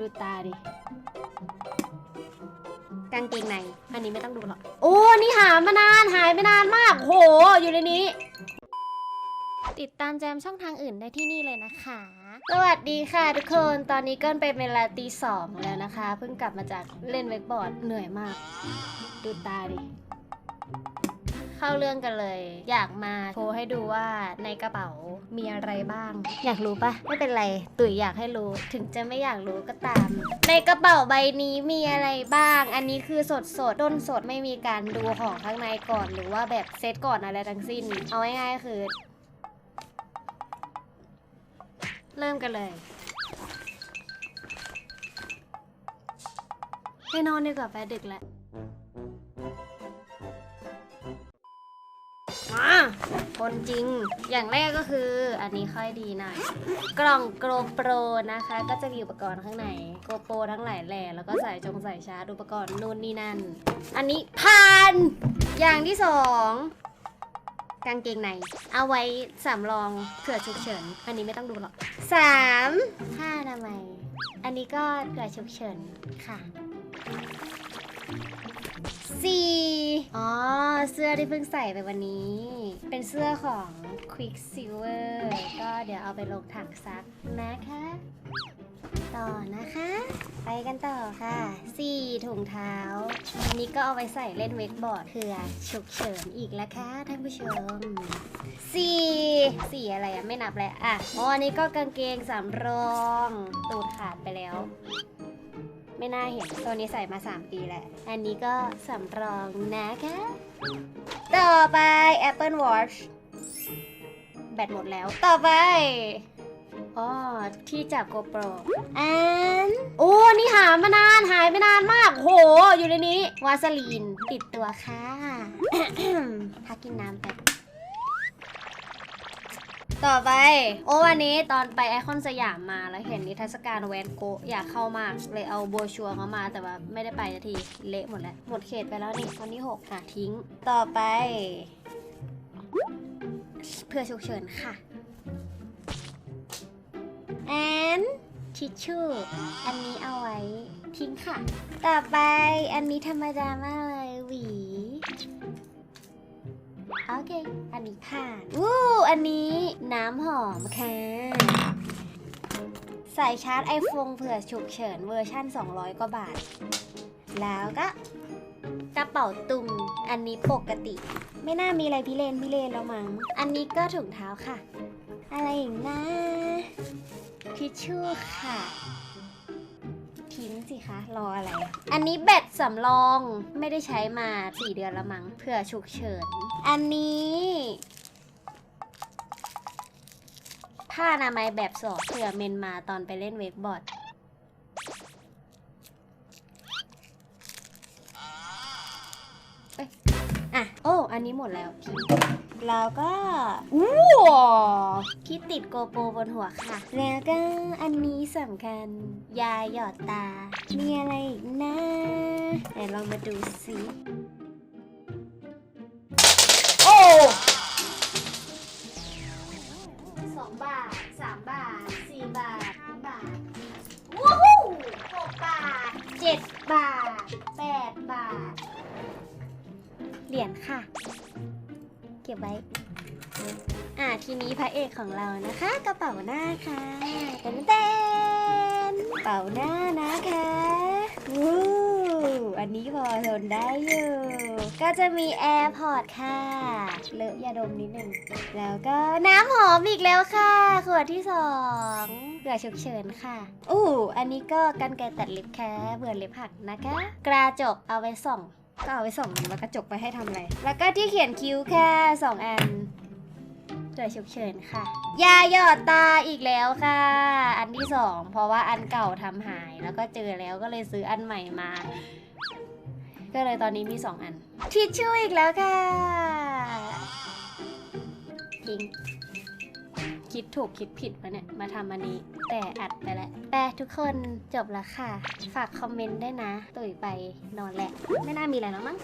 ดูตาดิ กางเกงใน อันนี้ไม่ต้องดูหรอก โอ้ นี่หามานานหายไปนานมาก โห อยู่ในนี้ ติดตามแจมช่องทางอื่นได้ที่นี่เลยนะคะ สวัสดีค่ะทุกคน ตอนนี้ก็เป็นเวลาตีสองแล้วนะคะ เพิ่งกลับมาจากเล่นเวกบอร์ดเหนื่อยมาก ดูตาดิ เข้าเรื่องกันเลย อยากมาโชว์ให้ดูว่าในกระเป๋ามีอะไรบ้าง อยากรู้ปะไม่เป็นไร ตุ๋ยอยากให้รู้ ถึงจะไม่อยากรู้ก็ตาม ในกระเป๋าใบนี้มีอะไรบ้าง อันนี้คือสดสดต้นสดไม่มีการดูของข้างในก่อนหรือว่าแบบเซตก่อนอะไรทั้งสิ้น เอาง่ายๆคือ เริ่มกันเลยไปนอนดีกว่าไปดึกแล้ว มาคนจริง อย่างแรกก็คือ อันนี้ค่อยดีหน่อย กล่องโกลโปรนะคะ ก็จะมีอุปกรณ์ข้างในโกโปรทั้งหลายแหล่แล้วก็ใส่จงใส่ชาร์จอุปกรณ์นู่นนี่นั่น อันนี้ผ่าน อย่างที่สองกางเกงใน เอาไว้สำรองเผื่อฉุกเฉิน อันนี้ไม่ต้องดูหรอกสามผ้าอนามัยอันนี้ก็เผื่อฉุกเฉินค่ะ สี่อ๋อ เสื้อที่เพิ่งใส่ไปวันนี้ เป็นเสื้อของ Quicksilver ก็เดี๋ยวเอาไปลงถังซักนะคะ ต่อนะคะ ไปกันต่อค่ะสี่ถุงเท้า อันนี้ก็เอาไปใส่เล่นเวกบอร์ดเผื่อฉุกเฉินอีกแล้วค่ะท่านผู้ชมสี่สี่อะไรอะไม่นับแล้วอะอ๋ออันนี้ก็กางเกงสำรอง ตูดขาดไปแล้ว ไม่น่าเห็น ตัวนี้ใส่มา 3 ปีแล้วอันนี้ก็สำรองนะคะ ต่อไป Apple Watch แบตหมดแล้ว ต่อไปอ๋อที่จับ GoPro อันโอ้นี่หามานานหายไปนานมาก โห อยู่ในนี้ วาสลีนติดตัวค่ะพักกินน้ำแป๊บ ต่อไป โอ้วันนี้ตอนไปไอคอนสยามมาแล้วเห็นนิทรรศการแวนโกะอยากเข้ามาก เลยเอาโบรชัวร์เขามาแต่ว่าไม่ได้ไปสักทีเละหมดแล้ว หมดเขตไปแล้วนี่วันที่6ค่ะทิ้ง ต่อไป เพื่อฉุกเฉินค่ะแอนทิชชู่อันนี้เอาไว้ทิ้งค่ะ ต่อไปอันนี้ธรรมดามากเลยหวีโอเค อันนี้ผ่านอู้อันนี้ น้ำหอมค่ะ ใส่ชาร์จไอโฟนเผื่อฉุกเฉินเวอร์ชั่น 200 กว่าบาท แล้วก็กระเป๋าตุงอันนี้ปกติ ไม่น่ามีอะไรพิเรนพิเรนแล้วมั้ง อันนี้ก็ถุงเท้าค่ะ อะไรอีกนะทิชชู่ค่ะทิ้งสิคะ รออะไร อันนี้แบตสำรองไม่ได้ใช้มา 4 เดือนแล้วมั้งเผื่อฉุกเฉิน อันนี้ ผ้าอนามัยแบบสอบเผื่อเมนมาตอนไปเล่นเวกบอร์ดเอ้ยอะ โอ้ อันนี้หมดแล้วทิ้งแล้วก็อู้คิดติดโกโปรบนหัวค่ะ แล้วก็อันนี้สำคัญ ยาหยอดตา มีอะไรอีกนะไหนลองมาดูสิ เก็บไว้ อ่าทีนี้พระเอกของเรานะคะ กระเป๋าหน้าค่ะเต้นเต้นกระเป๋าหน้านะคะวู้อันนี้พอทนได้อยู่ ก็จะมีแอร์พอร์ตค่ะเลอะยาดมนิดหนึ่งแล้วก็น้ำหอมอีกแล้วค่ะ ขวดที่สองเผื่อฉุกเฉินค่ะอู้อันนี้ก็กันไกรตัดเล็บค่ะเบื่อเล็บหักนะคะ กระจกเอาไว้ส่อง ก็เอาไว้ส่องแล้วกระจกไปให้ทำอะไร แล้วก็ที่เขียนคิ้วแค่สองอันเผื่อฉุกเฉินค่ะ ยาหยอดตาอีกแล้วค่ะ อันที่สองเพราะว่าอันเก่าทำหายแล้วก็เจอแล้วก็เลยซื้ออันใหม่มา ก็เลยตอนนี้มีสองอันทิชชู่อีกแล้วค่ะทิ้ง คิดถูกคิดผิดมาเนี่ย มาทำอันนี้ แต่อัดไปแล้วแปลทุกคนจบแล้วค่ะ ฝากคอมเมนต์ด้วยนะ ตุ๋ยไปนอนแหละ ไม่น่ามีอะไรแล้วมั้ง